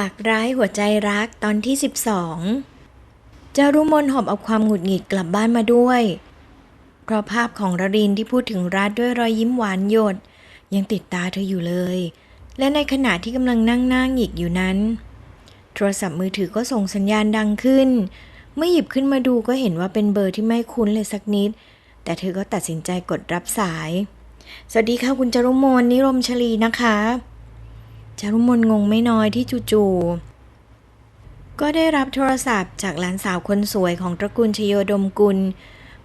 ปากร้ายหัวใจรักตอนที่ 12 จารุมนหอบเอาความหงุดหงิดกลับบ้านมาด้วย เพราะภาพของรรินที่พูดถึงรัฐด้วยรอยยิ้มหวานหยด ยังติดตาเธออยู่เลย และในขณะที่กำลังนั่งหน้าหงิกอยู่นั้น โทรศัพท์มือถือก็ส่งสัญญาณดังขึ้น เมื่อหยิบขึ้นมาดูก็เห็นว่าเป็นเบอร์ที่ไม่คุ้นเลยสักนิด แต่เธอก็ตัดสินใจกดรับสาย สวัสดีค่ะคุณจารุมนนิรมชลีนะคะ จารุมนงงไม่น้อยที่จู่ๆก็ได้รับโทรศัพท์จากหลานสาวคนสวยของตระกูลชโยดมกุล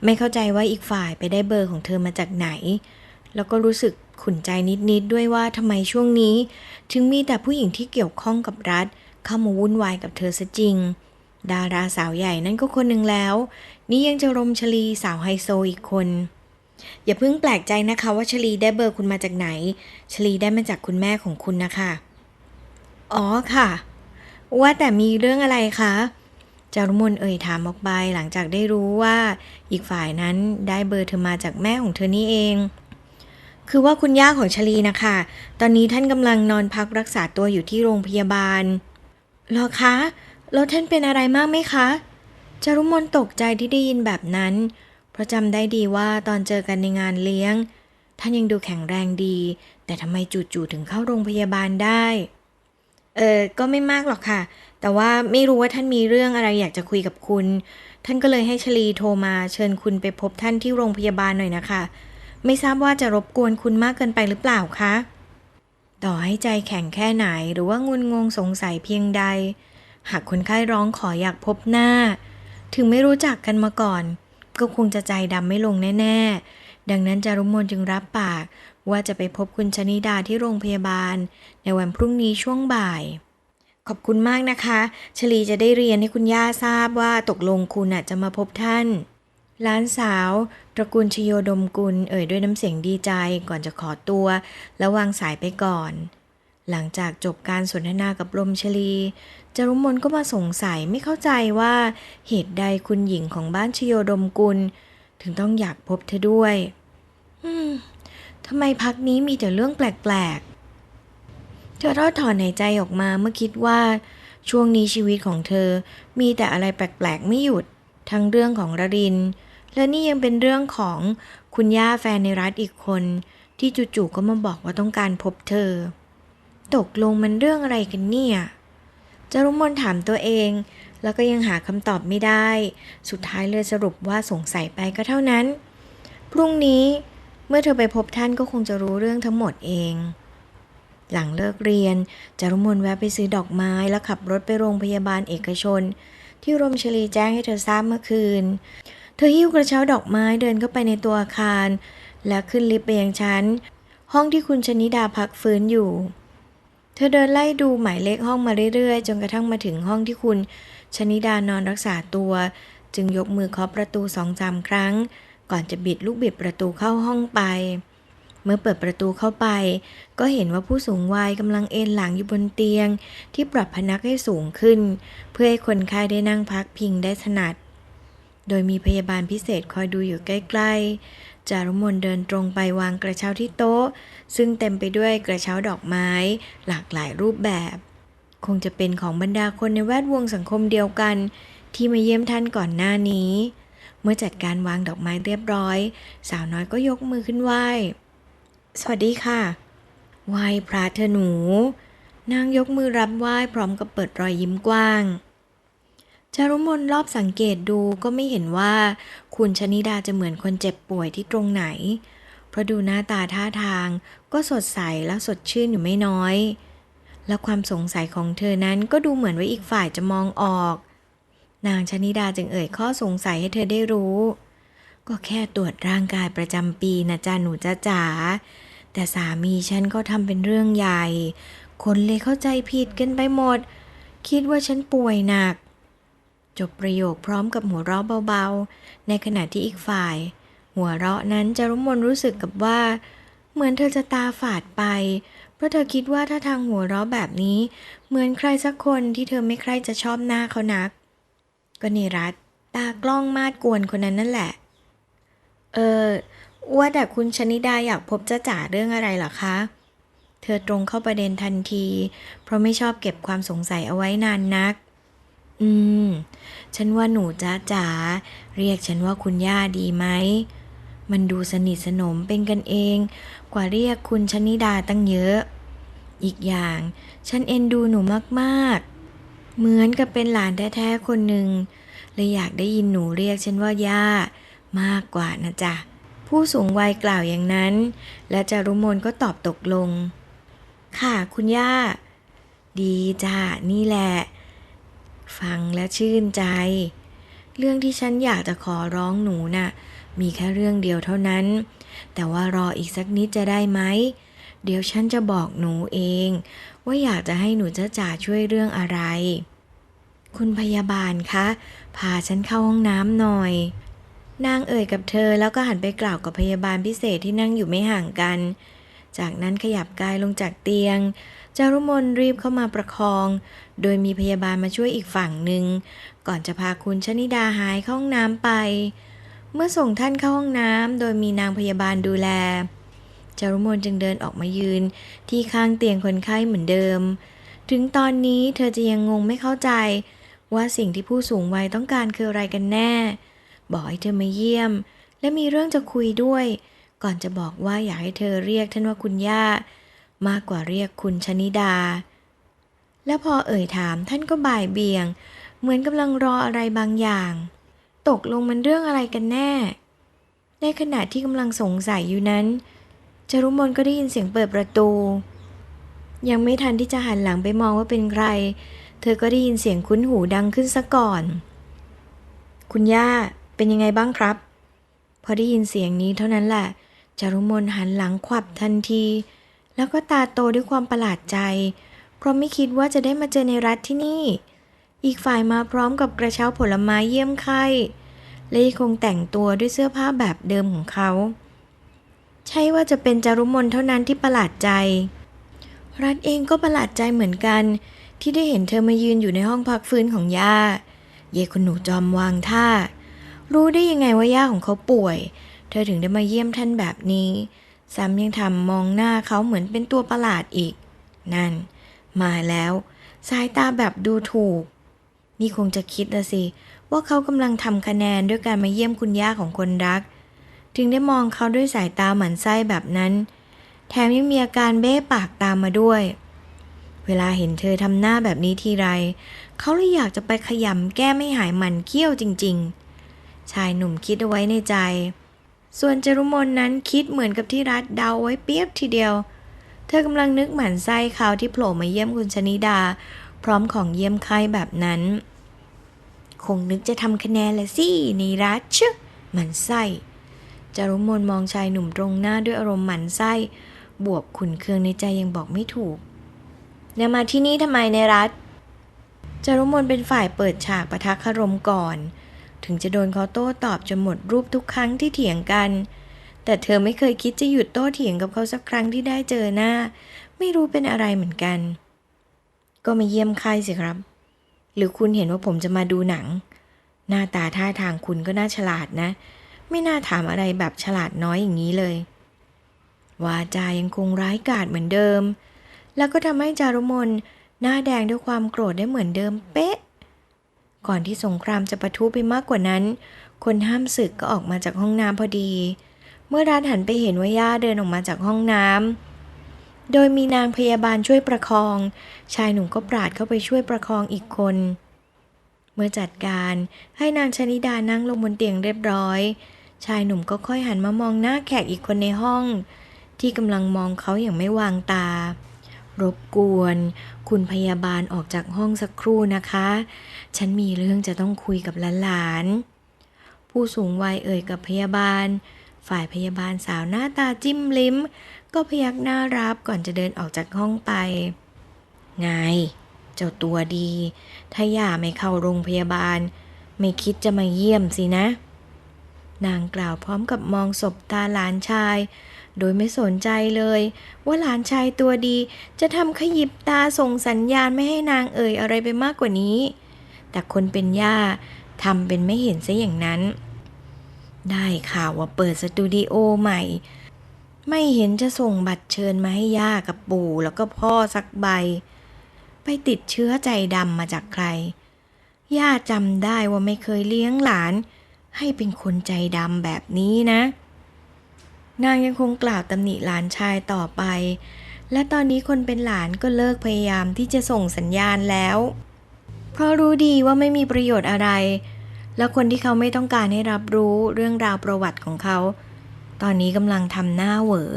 ไม่เข้าใจว่าอีกฝ่ายไปได้เบอร์ของเธอมาจากไหน แล้วก็รู้สึกขุนใจนิดๆด้วยว่าทำไมช่วงนี้ ถึงมีแต่ผู้หญิงที่เกี่ยวข้องกับรัฐ เข้ามาวุ่นวายกับเธอซะจริง ดาราสาวใหญ่นั่นก็คนหนึ่งแล้ว นี่ยังจะรมชลีสาวไฮโซอีกคนอย่าเพิ่งแปลกใจนะคะว่าชลีได้เบอร์คุณมาจากไหน ชลีได้มาจากคุณแม่ของคุณนะคะ อ๋อค่ะ ว่าแต่มีเรื่องอะไรคะจารุมนเอ่ยถามออกไปหลังจากได้รู้ว่าอีกฝ่ายนั้นได้เบอร์เธอมาจากแม่ของเธอนี่เอง คือว่าคุณย่าของชลีนะคะ ตอนนี้ท่านกำลังนอนพักรักษาตัวอยู่ที่โรงพยาบาลหรอคะ แล้วท่านเป็นอะไรมากไหมคะ จารุมนตกใจที่ได้ยินแบบนั้น เพราะจำได้ดีว่าตอนเจอกันในงานเลี้ยง ท่านยังดูแข็งแรงดี แต่ทำไมจู่ๆถึงเข้าโรงพยาบาลได้ เออก็ไม่มากหรอกค่ะ แต่ว่าไม่รู้ว่าท่านมีเรื่องอะไรอยากจะคุยกับคุณ ท่านก็เลยให้ชลีโทรมาเชิญคุณไปพบท่านที่โรงพยาบาลหน่อยนะคะ ไม่ทราบว่าจะรบกวนคุณมากเกินไปหรือเปล่าคะ ต่อให้ใจแข็งแค่ไหนหรือว่างุนงงสงสัยเพียงใด หากคนไข้ร้องขออยากพบหน้า ถึงไม่รู้จักกันมาก่อน ก็คงจะใจดำไม่ลงแน่ ๆ ดังนั้นจารุมนจึงรับปาก ว่าจะไปพบคุณชนิดาที่โรงพยาบาล ในวันพรุ่งนี้ช่วงบ่าย ขอบคุณมากนะคะชลีจะได้เรียนให้คุณย่าทราบว่าตกลงคุณน่ะจะมาพบท่านหลานสาว ตระกูลชโยดมกุล เอ่ยด้วยน้ำเสียงดีใจก่อนจะขอตัว แล้ววางสายไปก่อน หลังจากจบการสนทนากับลมชลีจารุมนก็มาสงสัยไม่เข้าใจว่า เหตุใดคุณหญิงของบ้านชโยดมกุล ถึงต้องอยากพบเธอด้วย อืม ทำไมพักนี้มีแต่เรื่องแปลกๆ เธอทอดถอนหายใจออกมาเมื่อคิดว่า ช่วงนี้ชีวิตของเธอมีแต่อะไรแปลกๆ ไม่หยุด ทั้งเรื่องของรริน และนี่ยังเป็นเรื่องของคุณย่าแฟนในรัฐอีกคน ที่จู่ๆก็มาบอกว่าต้องการพบเธอ ตกลงมันเรื่องอะไรกันเนี่ยจรุมนถามตัวเอง แล้วก็ยังหาคำตอบไม่ได้ สุดท้ายเลยสรุปว่าสงสัยไปก็เท่านั้น พรุ่งนี้ เมื่อเธอไปพบท่านก็คงจะรู้เรื่องทั้งหมดเอง หลังเลิกเรียนจารุมนแวะไปซื้อดอกไม้แล้วขับรถไปโรงพยาบาลเอกชน ที่รมชลีแจ้งให้เธอทราบเมื่อคืน เธอหิ้วกระเช้าดอกไม้เดินเข้าไปในตัวอาคาร แล้วขึ้นลิฟต์ไปยังชั้น ห้องที่คุณชนิดาพักฟื้นอยู่ เธอเดินไล่ดูหมายเลขห้องมาเรื่อยๆ จนกระทั่งมาถึงห้องที่คุณชนิดานอนรักษาตัว จึงยกมือเคาะประตูสองสามครั้ง ก่อนจะบิดลูกบิดประตูเข้าห้องไป เมื่อเปิดประตูเข้าไป ก็เห็นว่าผู้สูงวัยกำลังเอนหลังอยู่บนเตียง ที่ปรับพนักให้สูงขึ้น เพื่อให้คนไข้ได้นั่งพักพิงได้ถนัด โดยมีพยาบาลพิเศษคอยดูอยู่ใกล้ ๆ จารุมนเดินตรงไปวางกระเช้าที่โต๊ะ ซึ่งเต็มไปด้วยกระเช้าดอกไม้ หลากหลายรูปแบบ คงจะเป็นของบรรดาคนในแวดวงสังคมเดียวกันที่มาเยี่ยมท่านก่อนหน้านี้ เมื่อจัดการวางดอกไม้เรียบร้อย สาวน้อยก็ยกมือขึ้นไหว้ สวัสดีค่ะ ไหว้พระเธอหนู นางยกมือรับไหว้พร้อมกับเปิดรอยยิ้มกว้างจารุมนรอบสังเกตดูก็ไม่เห็นว่าคุณชนิดาจะเหมือนคนเจ็บป่วยที่ตรงไหน เพราะดูหน้าตาท่าทางก็สดใสและสดชื่นอยู่ไม่น้อย และความสงสัยของเธอนั้นก็ดูเหมือนว่าอีกฝ่ายจะมองออก นางชนิดาจึงเอ่ยข้อสงสัยให้เธอได้รู้ ก็แค่ตรวจร่างกายประจำปีนะจ๊ะหนูจ้าจ๋าแต่สามีฉันก็ทำเป็นเรื่องใหญ่ คนเลยเข้าใจผิดกันไปหมด คิดว่าฉันป่วยหนัก จบประโยคพร้อมกับหัวเราะเบาๆ ในขณะที่อีกฝ่าย หัวเราะนั้นจารุมนรู้สึกกับว่า เหมือนเธอจะตาฝาดไป เพราะเธอคิดว่าถ้าทางหัวเราะแบบนี้ เหมือนใครสักคนที่เธอไม่ใครจะชอบหน้าเขานัก ก็นี่รัฐตากล้องมาดกวนคนนั้นนั่นแหละ เออว่าแต่คุณชนิดาอยากพบจ้าจ๋าเรื่องอะไรหรอคะ เธอตรงเข้าประเด็นทันที เพราะไม่ชอบเก็บความสงสัยเอาไว้นานนัก อืม ฉันว่าหนูจ้าจ๋าเรียกฉันว่าคุณย่าดีไหม มันดูสนิทสนมเป็นกันเอง กว่าเรียกคุณชนิดาตั้งเยอะ อีกอย่าง ฉันเอ็นดูหนูมากๆ เหมือนกับเป็นหลานแท้ๆคนหนึ่งเลยอยากได้ยินหนูเรียกฉันว่าย่ามากกว่านะจ๊ะ ผู้สูงวัยกล่าวอย่างนั้น และจารุมนก็ตอบตกลง ค่ะคุณย่า ดีจ้านี่แหละ ฟังแล้วชื่นใจ เรื่องที่ฉันอยากจะขอร้องหนูน่ะ มีแค่เรื่องเดียวเท่านั้น แต่ว่ารออีกสักนิดจะได้ไหม เดี๋ยวฉันจะบอกหนูเอง ว่าอยากจะให้หนูจ้าจ๋าช่วยเรื่องอะไร คุณพยาบาลคะ พาฉันเข้าห้องน้ำหน่อย นางเอ่ยกับเธอแล้วก็หันไปกล่าวกับพยาบาลพิเศษที่นั่งอยู่ไม่ห่างกัน จากนั้นขยับกายลงจากเตียง จารุมนรีบเข้ามาประคอง โดยมีพยาบาลมาช่วยอีกฝั่งหนึ่ง ก่อนจะพาคุณชนิดาหายเข้าห้องน้ำไป เมื่อส่งท่านเข้าห้องน้ำโดยมีนางพยาบาลดูแล จารุมนจึงเดินออกมายืน ที่ข้างเตียงคนไข้เหมือนเดิม ถึงตอนนี้เธอจะยังงงไม่เข้าใจ ว่าสิ่งที่ผู้สูงวัยต้องการคืออะไรกันแน่ บอกให้เธอมาเยี่ยม และมีเรื่องจะคุยด้วย ก่อนจะบอกว่าอยากให้เธอเรียกท่านว่าคุณย่า มากกว่าเรียกคุณชนิดา และพอเอ่ยถามท่านก็บ่ายเบี่ยง เหมือนกำลังรออะไรบางอย่าง ตกลงมันเรื่องอะไรกันแน่ ในขณะที่กำลังสงสัยอยู่นั้น จารุมนก็ได้ยินเสียงเปิดประตู ยังไม่ทันที่จะหันหลังไปมองว่าเป็นใคร เธอก็ได้ยินเสียงคุ้นหูดังขึ้นซะก่อน คุณย่าเป็นยังไงบ้างครับ พอได้ยินเสียงนี้เท่านั้นแหละจารุมนหันหลังขวับทันที แล้วก็ตาโตด้วยความประหลาดใจ เพราะไม่คิดว่าจะได้มาเจอในรัฐที่นี่ อีกฝ่ายมาพร้อมกับกระเช้าผลไม้เยี่ยมไข้และยังคงแต่งตัวด้วยเสื้อผ้าแบบเดิมของเขา ใช่ว่าจะเป็นจารุมนเท่านั้นที่ประหลาดใจ รัฐเองก็ประหลาดใจเหมือนกัน ที่ได้เห็นเธอมายืนอยู่ในห้องพักฟื้นของย่า เยคุณหนูจอมวางท่า รู้ได้ยังไงว่าย่าของเขาป่วย เธอถึงได้มาเยี่ยมท่านแบบนี้ ซ้ำยังทำมองหน้าเขาเหมือนเป็นตัวประหลาดอีก นั่น มาแล้วสายตาแบบดูถูก นี่คงจะคิดละสิ ว่าเขากำลังทำคะแนนด้วยการมาเยี่ยมคุณย่าของคนรัก ถึงได้มองเขาด้วยสายตาหมันไส้แบบนั้น แถมยังมีอาการเบ้ปากตามมาด้วย เวลาเห็นเธอทำหน้าแบบนี้ทีไร เขาเลยอยากจะไปขยำแก้ไม่หายหมันเกี้ยวจริง ๆ ชายหนุ่มคิดเอาไว้ในใจ ส่วนจรุมนนั้นคิดเหมือนกับที่รัฐเดาไว้เปียบทีเดียว เธอกำลังนึกหมันไส้เขาที่โผล่มาเยี่ยมคุณชนิดา พร้อมของเยี่ยมไข้แบบนั้นคงนึกจะทำคะแนนละสินรัฐชึหมันไส้ จารุมนมองชายหนุ่มตรงหน้าด้วยอารมณ์หมันไส้ บวกขุนเคืองในใจยังบอกไม่ถูกแล้วมาที่นี่ทำไมในรัฐจารุมนเป็นฝ่ายเปิดฉากประทะคารมก่อน ถึงจะโดนเขาโต้ตอบจนหมดรูปทุกครั้งที่เถียงกัน แต่เธอไม่เคยคิดจะหยุดโต้เถียงกับเขาสักครั้งที่ได้เจอหน้า ไม่รู้เป็นอะไรเหมือนกัน ก็มาเยี่ยมใครสิครับ หรือคุณเห็นว่าผมจะมาดูหนัง หน้าตาท่าทางคุณก็น่าฉลาดนะ ไม่น่าถามอะไรแบบฉลาดน้อยอย่างนี้เลย วาจายังคงร้ายกาจเหมือนเดิม แล้วก็ทำให้จารุมนหน้าแดงด้วยความโกรธได้เหมือนเดิมเป๊ะ ก่อนที่สงครามจะปะทุไปมากกว่านั้น คนห้ามศึกก็ออกมาจากห้องน้ำพอดี เมื่อร้าหันไปเห็นว่าย่าเดินออกมาจากห้องน้ำโดยมีนางพยาบาลช่วยประคอง ชายหนุ่มก็ปราดเข้าไปช่วยประคองอีกคนเมื่อจัดการให้นางชนิดานั่งลงบนเตียงเรียบร้อย ชายหนุ่มก็ค่อยหันมามองหน้าแขกอีกคนในห้อง ที่กำลังมองเขาอย่างไม่วางตา รบกวน คุณพยาบาลออกจากห้องสักครู่นะคะ ฉันมีเรื่องจะต้องคุยกับหลานๆ ผู้สูงวัยเอ่ยกับพยาบาล ฝ่ายพยาบาลสาวหน้าตาจิ้มลิ้ม ก็พยักหน้ารับก่อนจะเดินออกจากห้องไป ไง เจ้าตัวดี ถ้าย่าไม่เข้าโรงพยาบาล ไม่คิดจะมาเยี่ยมสินะ นางกล่าวพร้อมกับมองศบตาหลานชาย โดยไม่สนใจเลย ว่าหลานชายตัวดีจะทำขยิบตาส่งสัญญาณไม่ให้นางเอ่ยอะไรไปมากกว่านี้ แต่คนเป็นย่าทำเป็นไม่เห็นซะอย่างนั้น ได้ข่าวว่าเปิดสตูดิโอใหม่ ไม่เห็นจะส่งบัตรเชิญมาให้ย่ากับปู่แล้วก็พ่อสักใบ ไปติดเชื้อใจดำมาจากใคร ย่าจำได้ว่าไม่เคยเลี้ยงหลาน ให้เป็นคนใจดำแบบนี้นะ นางยังคงกล่าวตำหนิหลานชายต่อไป และตอนนี้คนเป็นหลานก็เลิกพยายามที่จะส่งสัญญาณแล้ว เพราะรู้ดีว่าไม่มีประโยชน์อะไร แล้วคนที่เขาไม่ต้องการให้รับรู้เรื่องราวประวัติของเขา ตอนนี้กำลังทำหน้าเหวอ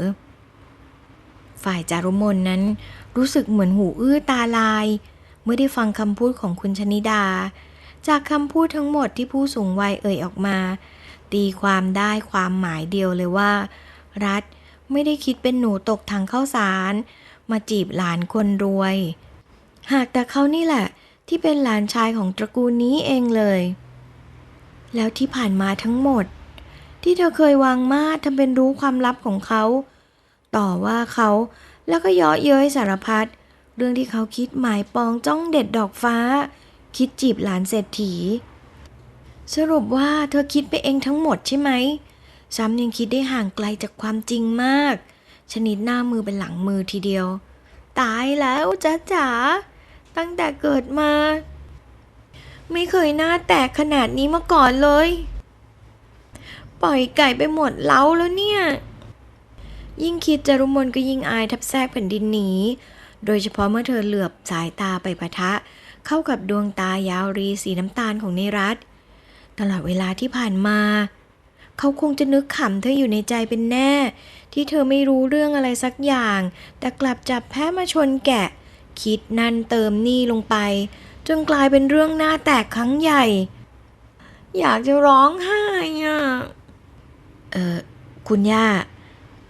ฝ่ายจารุมนนั้นรู้สึกเหมือนหูอื้อตาลาย เมื่อได้ฟังคำพูดของคุณชนิดา จากคำพูดทั้งหมดที่ผู้สูงวัยเอ่ยออกมา ตีความได้ความหมายเดียวเลยว่า รัฐไม่ได้คิดเป็นหนูตกทางเข้าสาร มาจีบหลานคนรวย หากแต่เขานี่แหละ ที่เป็นหลานชายของตระกูลนี้เองเลย แล้วที่ผ่านมาทั้งหมด ที่เธอเคยวางมาทำเป็นรู้ความลับของเขา ต่อว่าเขาแล้วก็เยาะเย้ยสารพัดเรื่องที่เขาคิดหมายปองจ้องเด็ดดอกฟ้า คิดจีบหลานเศรษฐี สรุปว่าเธอคิดไปเองทั้งหมดใช่ไหม ซ้ำยังคิดได้ห่างไกลจากความจริงมาก ชนิดหน้ามือเป็นหลังมือทีเดียว ตายแล้วจ้าจ๋าตั้งแต่เกิดมา ไม่เคยหน้าแตกขนาดนี้มาก่อนเลย ปล่อยไก่ไปหมดเล้าแล้วเนี่ย ยิ่งคิดจรุมนก็ยิ่งอายทับแทรกแผ่นดินหนีโดยเฉพาะเมื่อเธอเหลือบสายตาไปปะทะ เข้ากับดวงตายาวรีสีน้ำตาลของนิรัตตลอดเวลาที่ผ่านมา เขาคงจะนึกขำเธออยู่ในใจเป็นแน่ ที่เธอไม่รู้เรื่องอะไรสักอย่าง แต่กลับจับแพ้มาชนแกะ คิดนั่นเติมนี่ลงไป จนกลายเป็นเรื่องหน้าแตกครั้งใหญ่ อยากจะร้องไห้อะเออคุณย่า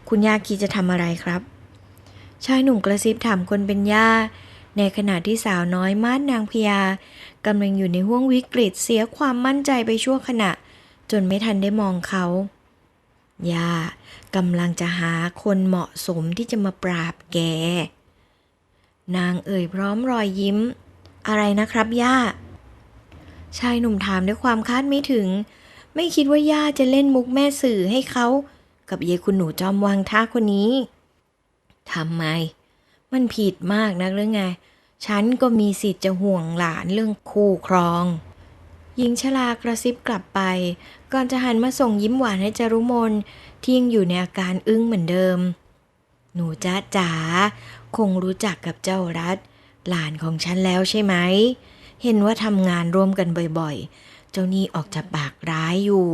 คุณย่าคิดจะทำอะไรครับชายหนุ่มกระซิบถามคนเป็นย่า ในขณะที่สาวน้อยมาดนางพญากำลังอยู่ในห่วงวิกฤตเสียความมั่นใจไปชั่วขณะ จนไม่ทันได้มองเขาย่ากำลังจะหาคนเหมาะสมที่จะมาปราบแก นางเอ่ยพร้อมรอยยิ้ม อะไรนะครับย่า ชายหนุ่มถามด้วยความคาดไม่ถึง ไม่คิดว่าย่าจะเล่นมุกแม่สื่อให้เขา กับเยายคุณหนูจอมวางท่าคนนี้ทำไม มันผิดมากนักหรือไง ฉันก็มีสิทธิ์จะห่วงหลานเรื่องคู่ครอง หญิงชรากระซิบกลับไป ก่อนจะหันมาส่งยิ้มหวานให้จารุมนที่ยังอยู่ในอาการอึ้งเหมือนเดิม หนูจ้าจ๋าคงรู้จักกับเจ้ารัฐ หลานของฉันแล้วใช่ไหม เห็นว่าทำงานร่วมกันบ่อยๆ เจ้านี่ออกจะปากร้ายอยู่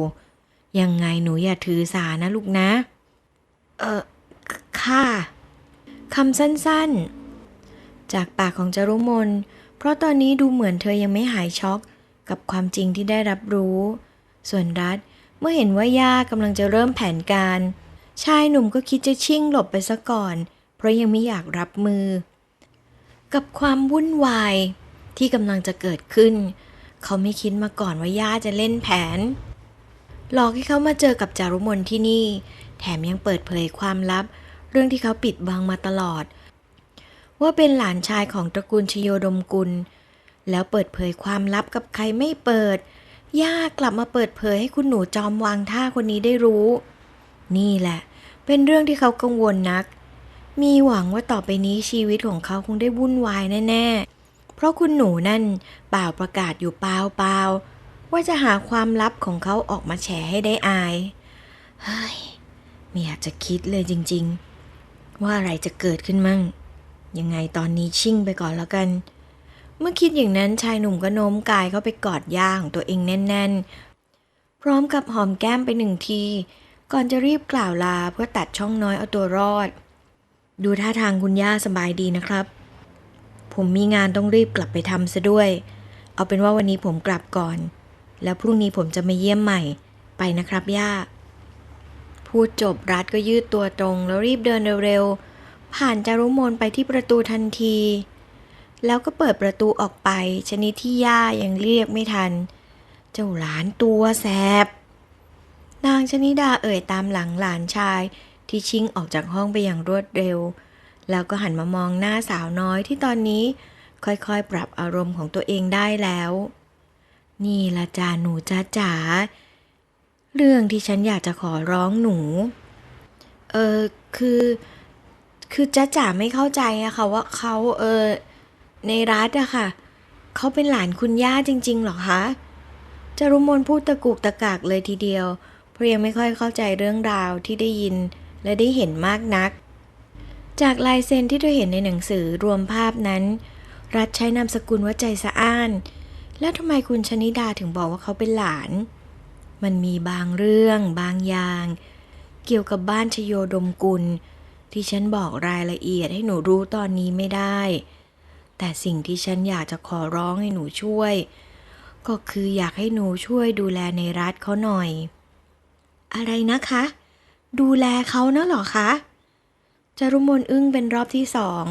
ยังไงหนูอย่าถือสานะลูกนะ เออคค่ะ คำสั้นๆ จากปากของจารุมน เพราะตอนนี้ดูเหมือนเธอยังไม่หายช็อกกับความจริงที่ได้รับรู้ ส่วนรัฐเมื่อเห็นว่าย่ากำลังจะเริ่มแผนการ ชายหนุ่มก็คิดจะชิ่งหลบไปซะก่อน เพราะยังไม่อยากรับมือ กับความวุ่นวายที่กำลังจะเกิดขึ้น เขาไม่คิดมาก่อนว่าย่าจะเล่นแผน หลอกให้เขามาเจอกับจารุมนที่นี่ แถมยังเปิดเผยความลับ เรื่องที่เขาปิดบังมาตลอด ว่าเป็นหลานชายของตระกูลชโยดมกุล แล้วเปิดเผยความลับกับใครไม่เปิด ย่ากลับมาเปิดเผยให้คุณหนูจอมวางท่าคนนี้ได้รู้ นี่แหละ เป็นเรื่องที่เขากังวลนัก มีหวังว่าต่อไปนี้ชีวิตของเขาคงได้วุ่นวายแน่ๆ เพราะคุณหนูนั่นเปล่าประกาศอยู่เปล่าๆว่าจะหาความลับของเขาออกมาแฉให้ได้อาย เฮ้ย ไม่อยากจะคิดเลยจริง ๆ ว่าอะไรจะเกิดขึ้นมั่ง ยังไงตอนนี้ชิ่งไปก่อนแล้วกัน เมื่อคิดอย่างนั้นชายหนุ่มก็โน้มกายเข้าไปกอดย่าของตัวเองแน่น ๆ พร้อมกับหอมแก้มไปหนึ่งที ก่อนจะรีบกล่าวลาเพื่อตัดช่องน้อยเอาตัวรอด ดูท่าทางคุณย่าสบายดีนะครับ ผมมีงานต้องรีบกลับไปทำซะด้วย เอาเป็นว่าวันนี้ผมกลับก่อน แล้วพรุ่งนี้ผมจะมาเยี่ยมใหม่ไปนะครับย่า พูดจบรัฐก็ยืดตัวตรงแล้วรีบเดินเร็วๆ ผ่านจารุมนไปที่ประตูทันที แล้วก็เปิดประตูออกไป ชนิดที่ย่ายังเรียกไม่ทัน เจ้าหลานตัวแสบ นางชนิดาเอ่ยตามหลังหลานชายที่ชิ่งออกจากห้องไปอย่างรวดเร็ว แล้วก็หันมามองหน้าสาวน้อยที่ตอนนี้ค่อยๆ ปรับอารมณ์ของตัวเองได้แล้ว นี่ละจาหนูจ้าจ๋า เรื่องที่ฉันอยากจะขอร้องหนู เออคือ คือจ๊ะจ๋าไม่เข้าใจอะค่ะ ว่าเขาเออในรัฐอะค่ะ เขาเป็นหลานคุณย่าจริง ๆ หรอคะจารุมนพูดตะกุกตะกากเลยทีเดียว เพราะยังไม่ค่อยเข้าใจเรื่องราวที่ได้ยินและได้เห็นมากนัก จากลายเซ็นที่เธอเห็นในหนังสือรวมภาพนั้น รัฐใช้นามสกุลว่าใจสะอ้าน แล้วทำไมคุณชนิดาถึงบอกว่าเขาเป็นหลาน มันมีบางเรื่องบางอย่าง เกี่ยวกับบ้านชโยดมกุล ที่ฉันบอกรายละเอียดให้หนูรู้ตอนนี้ไม่ได้ แต่สิ่งที่ฉันอยากจะขอร้องให้หนูช่วย ก็คืออยากให้หนูช่วยดูแลในรัฐเขาหน่อย อะไรนะคะ ดูแลเขานะหรอคะจารุมนอึ้งเป็นรอบที่สอง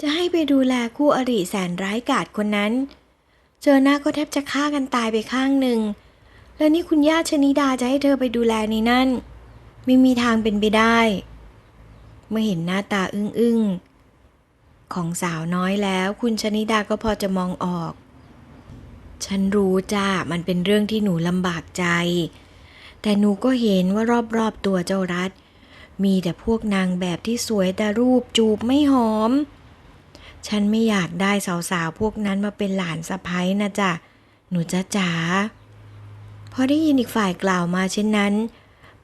จะให้ไปดูแลคู่อริแสนร้ายกาจคนนั้น เจอหน้าก็แทบจะฆ่ากันตายไปข้างหนึ่ง แล้วนี่คุณย่าชนิดาจะให้เธอไปดูแลในนั่น ไม่มีทางเป็นไปได้ เมื่อเห็นหน้าตาอึ้งๆ ของสาวน้อยแล้วคุณชนิดาก็พอจะมองออก ฉันรู้จ้ามันเป็นเรื่องที่หนูลำบากใจ แต่หนูก็เห็นว่ารอบๆตัวเจ้ารัฐ มีแต่พวกนางแบบที่สวยแต่รูปจูบไม่หอม ฉันไม่อยากได้สาวๆพวกนั้นมาเป็นหลานสะพ้ยนะจ๊ะหนูจ้าจ๋าพ อได้ยินอีกฝ่ายกล่าวมาเช่นนั้น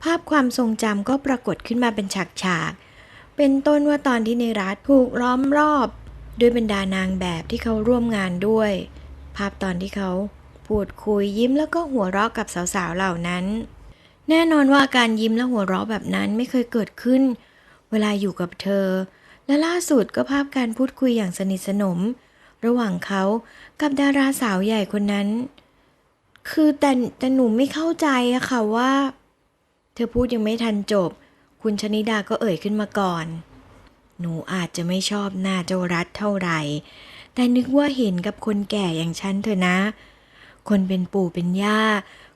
ภาพความทรงจำก็ปรากฏขึ้นมาเป็นฉากๆเป็นต้นว่าตอนที่ในรัฐถูกล้อมรอบ ด้วยบรรดานางแบบที่เขาร่วมงานด้วย ภาพตอนที่เขาพูดคุยยิ้มแล้วก็หัวเราะกับสาวๆเหล่านั้น แน่นอนว่าการยิ้มและหัวเราะแบบนั้นไม่เคยเกิดขึ้น เวลาอยู่กับเธอ และล่าสุดก็ภาพการพูดคุยอย่างสนิทสนม ระหว่างเขากับดาราสาวใหญ่คนนั้น คือแต่แต่หนูไม่เข้าใจอะค่ะว่า เธอพูดยังไม่ทันจบ คุณชนิดาก็เอ่ยขึ้นมาก่อน หนูอาจจะไม่ชอบหน้าเจ้ารัฐเท่าไหร่ แต่นึกว่าเห็นกับคนแก่อย่างฉันเถอะนะ คนเป็นปู่เป็นย่า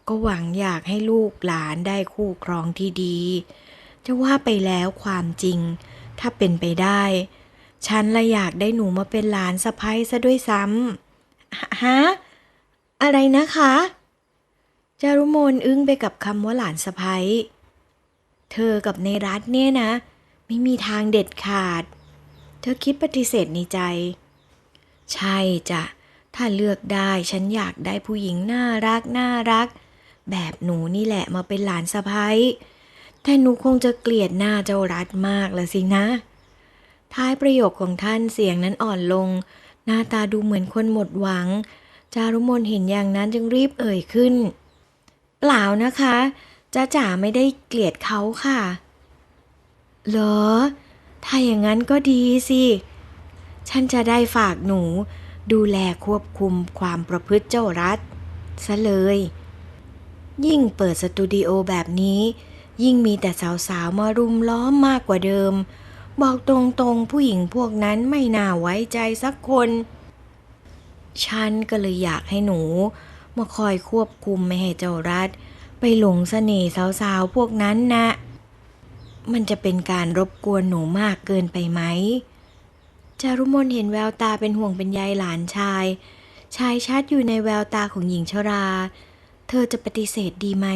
ก็หวังอยากให้ลูกหลานได้คู่ครองที่ดี จะว่าไปแล้วความจริง ถ้าเป็นไปได้ ฉันละอยากได้หนูมาเป็นหลานสะพ้ยซะด้วยซ้ำฮะอะไรนะคะ จารุมนอึ้งไปกับคำว่าหลานสะพ้ยเธอกับในรัฐเนี่ยนะ ไม่มีทางเด็ดขาด เธอคิดปฏิเสธในใจ ใช่จ้ะ ถ้าเลือกได้ฉันอยากได้ผู้หญิงน่ารักน่ารัก แบบหนูนี่แหละมาเป็นหลานสะพ้ยแต่หนูคงจะเกลียดหน้าเจ้ารัฐมากละสินะ ท้ายประโยคของท่านเสียงนั้นอ่อนลง หน้าตาดูเหมือนคนหมดหวัง จารุมนเห็นอย่างนั้นจึงรีบเอ่ยขึ้น เปล่านะคะจ้าจ๋าไม่ได้เกลียดเขาค่ะ เหรอ ถ้าอย่างนั้นก็ดีสิ ฉันจะได้ฝากหนู ดูแลควบคุมความประพฤติเจ้ารัฐซะเลย ยิ่งเปิดสตูดิโอแบบนี้ ยิ่งมีแต่สาวๆ มารุมล้อมมากกว่าเดิม บอกตรงๆ ผู้หญิงพวกนั้นไม่น่าไว้ใจสักคน ฉันก็เลยอยากให้หนู มาคอยควบคุมไม่ให้เจ้ารัฐ ไปหลงเสน่ห์สาวๆพวกนั้นนะ มันจะเป็นการรบกวนหนูมากเกินไปไหมจารุมนเห็นแววตาเป็นห่วงเป็นใยหลานชาย ชายชัดอยู่ในแววตาของหญิงชรา เธอจะปฏิเสธดีไหม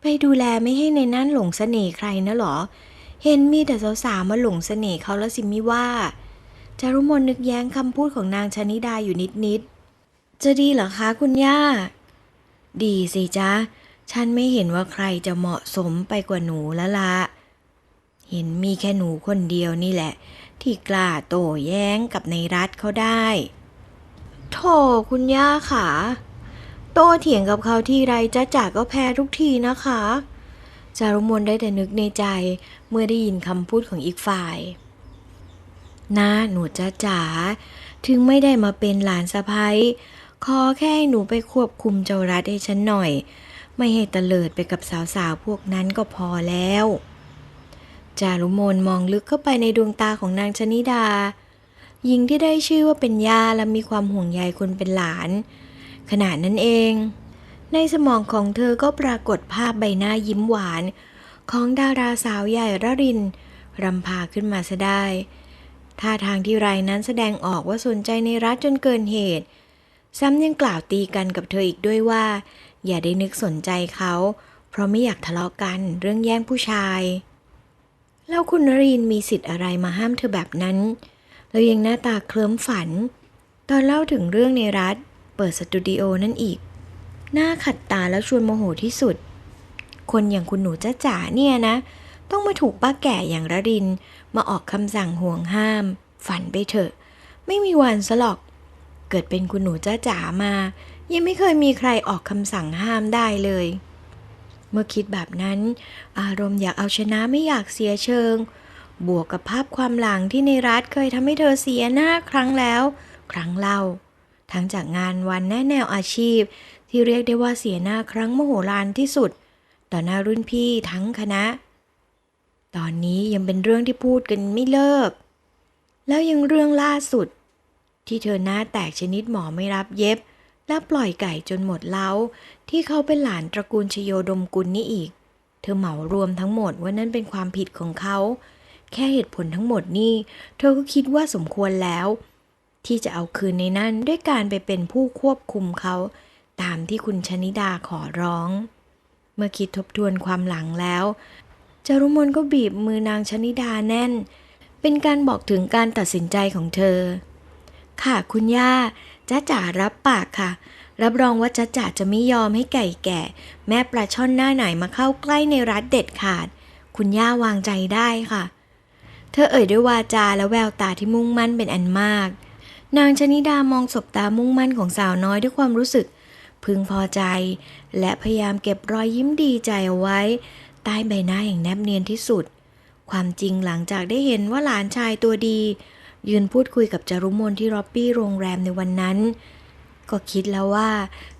ไปดูแลไม่ให้ในนั่นหลงเสน่ห์ใครนะหรอ เห็นมีแต่สาวๆมาหลงเสน่ห์เขาแล้วสิมิว่าจารุมนนึกแย้งคำพูดของนางชนิดาอยู่นิดๆ จะดีเหรอคะคุณย่า ดีสิจ๊ะ ฉันไม่เห็นว่าใครจะเหมาะสมไปกว่าหนูแล้วละเห็นมีแค่หนูคนเดียวนี่แหละ ที่กล้าโต้แย้งกับในรัฐเขาได้โธ่คุณย่าค่ะ โต้เถียงกับเขาที่ไรจ้าจ๋าก็แพ้ทุกทีนะคะจารุมนได้แต่นึกในใจเมื่อได้ยินคำพูดของอีกฝ่ายนะหนูจ้าจ๋าถึงไม่ได้มาเป็นหลานสะพ้ย ขอแค่ให้หนูไปควบคุมเจ้ารัฐให้ฉันหน่อย ไม่ให้ตะเลิดไปกับสาวๆพวกนั้นก็พอแล้ว จารุมนมองลึกเข้าไปในดวงตาของนางชนิดา หญิงที่ได้ชื่อว่าเป็นย่าและมีความห่วงใยคนเป็นหลาน ขณะนั้นเอง ในสมองของเธอก็ปรากฏภาพใบหน้ายิ้มหวาน ของดาราสาวใหญ่ระรินรำพาขึ้นมาซะได้ท่าทางที่ไรนั้นแสดงออกว่าสนใจในรัฐจนเกินเหตุ ซ้ำยังกล่าวตีกันกับเธออีกด้วยว่า อย่าได้นึกสนใจเขา เพราะไม่อยากทะเลาะกันเรื่องแย่งผู้ชาย แล้วคุณนรินมีสิทธิ์อะไรมาห้ามเธอแบบนั้น แล้วยังหน้าตาเคลิ้มฝัน ตอนเล่าถึงเรื่องในรัฐ เปิดสตูดิโอนั่นอีก หน้าขัดตาแล้วชวนโมโหที่สุด คนอย่างคุณหนูจ้าจ๋าเนี่ยนะ ต้องมาถูกป้าแก่อย่างระรินมาออกคำสั่งห่วงห้าม ฝันไปเถอะ ไม่มีวันซะหรอก เกิดเป็นคุณหนูจ้าจ๋ามา ยังไม่เคยมีใครออกคำสั่งห้ามได้เลย เมื่อคิดแบบนั้น อารมณ์อยากเอาชนะไม่อยากเสียเชิง บวกกับภาพความหลังที่ในรัฐเคยทำให้เธอเสียหน้าครั้งแล้ว ครั้งเล่า ทั้งจากงานวันแน่แนวอาชีพ ที่เรียกได้ว่าเสียหน้าครั้งมโหฬารที่สุด ต่อหน้ารุ่นพี่ทั้งคณะ ตอนนี้ยังเป็นเรื่องที่พูดกันไม่เลิกแล้วยังเรื่องล่าสุด ที่เธอหน้าแตกชนิดหมอไม่รับเย็บ และปล่อยไก่จนหมดเล้า ที่เขาเป็นหลานตระกูลชโยดมกุลนี่อีก เธอเหมารวมทั้งหมดว่านั่นเป็นความผิดของเขา แค่เหตุผลทั้งหมดนี่ เธอก็คิดว่าสมควรแล้ว ที่จะเอาคืนในนั้นด้วยการไปเป็นผู้ควบคุมเขา ตามที่คุณชนิดาขอร้อง เมื่อคิดทบทวนความหลังแล้วจารุมนก็บีบมือนางชนิดาแน่น เป็นการบอกถึงการตัดสินใจของเธอ ค่ะคุณย่าจ้าจ๋ารับปากค่ะ รับรองว่าจ้าจ๋าจะไม่ยอมให้ไก่แก่ แม่ปลาช่อนหน้าไหนมาเข้าใกล้ในรัฐเด็ดขาด คุณย่าวางใจได้ค่ะ เธอเอ่ยด้วยวาจาและแววตาที่มุ่งมั่นเป็นอันมาก นางชนิดามองศบตามุ่งมั่นของสาวน้อยด้วยความรู้สึก พึงพอใจ และพยายามเก็บรอยยิ้มดีใจเอาไว้ ใต้ใบหน้าอย่างแนบเนียนที่สุด ความจริงหลังจากได้เห็นว่าหลานชายตัวดี ยืนพูดคุยกับจารุมนที่ร็อบบี้โรงแรมในวันนั้น ก็คิดแล้วว่า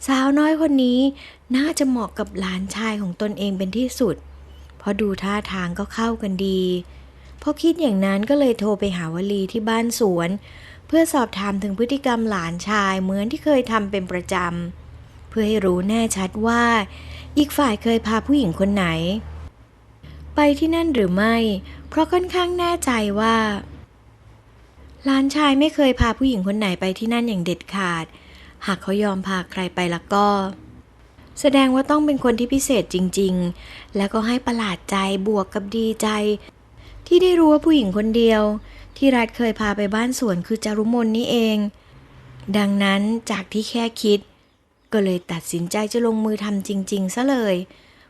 สาวน้อยคนนี้น่าจะเหมาะกับหลานชายของตนเองเป็นที่สุด เพราะดูท่าทางก็เข้ากันดีพอคิดอย่างนั้นก็เลยโทรไปหาวลีที่บ้านสวน เพื่อสอบถามถึงพฤติกรรมหลานชายเหมือนที่เคยทำเป็นประจำเพื่อให้รู้แน่ชัดว่า อีกฝ่ายเคยพาผู้หญิงคนไหน ไปที่นั่นหรือไม่ เพราะค่อนข้างแน่ใจว่า หลานชายไม่เคยพาผู้หญิงคนไหนไปที่นั่นอย่างเด็ดขาด หากเขายอมพาใครไปแล้วก็ แสดงว่าต้องเป็นคนที่พิเศษจริง ๆ แล้วก็ให้ประหลาดใจบวกกับดีใจ ที่ได้รู้ว่าผู้หญิงคนเดียว ที่รัฐเคยพาไปบ้านสวนคือจารุมนนี่เอง ดังนั้นจากที่แค่คิด ก็เลยตัดสินใจจะลงมือทำจริง ๆ ซะเลย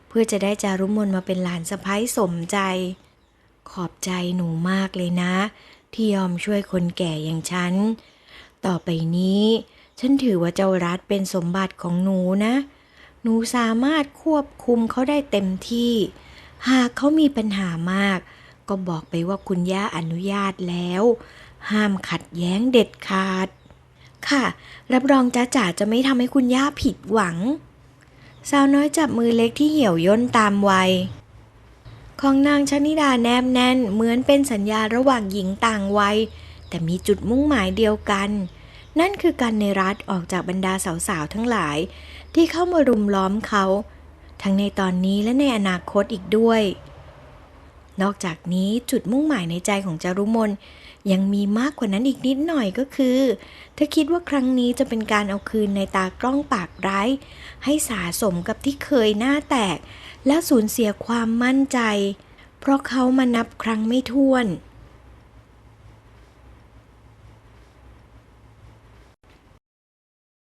เพื่อจะได้จารุมนมาเป็นหลานสะพ้ายสมใจ ขอบใจหนูมากเลยนะ ที่ยอมช่วยคนแก่อย่างฉัน ต่อไปนี้ ฉันถือว่าเจ้ารัฐเป็นสมบัติของหนูนะ หนูสามารถควบคุมเขาได้เต็มที่ หากเขามีปัญหามาก ก็บอกไปว่าคุณย่าอนุญาตแล้ว ห้ามขัดแย้งเด็ดขาด ค่ะ รับรองจ้าจ๋าจะไม่ทำให้คุณย่าผิดหวังสาวน้อยจับมือเล็กที่เหี่ยวย่นตามวัย ของนางชนิดาแนบแน่นเหมือนเป็นสัญญาระหว่างหญิงต่างวัย แต่มีจุดมุ่งหมายเดียวกัน นั่นคือการในรัฐออกจากบรรดาสาวๆทั้งหลาย ที่เข้ามารุมล้อมเขา ทั้งในตอนนี้และในอนาคตอีกด้วย นอกจากนี้จุดมุ่งหมายในใจของจารุมนยังมีมากกว่านั้นอีกนิดหน่อยก็คือ เธอคิดว่าครั้งนี้จะเป็นการเอาคืนในตากล้องปากร้าย ให้สาสมกับที่เคยหน้าแตก และสูญเสียความมั่นใจ เพราะเขามานับครั้งไม่ถ้วน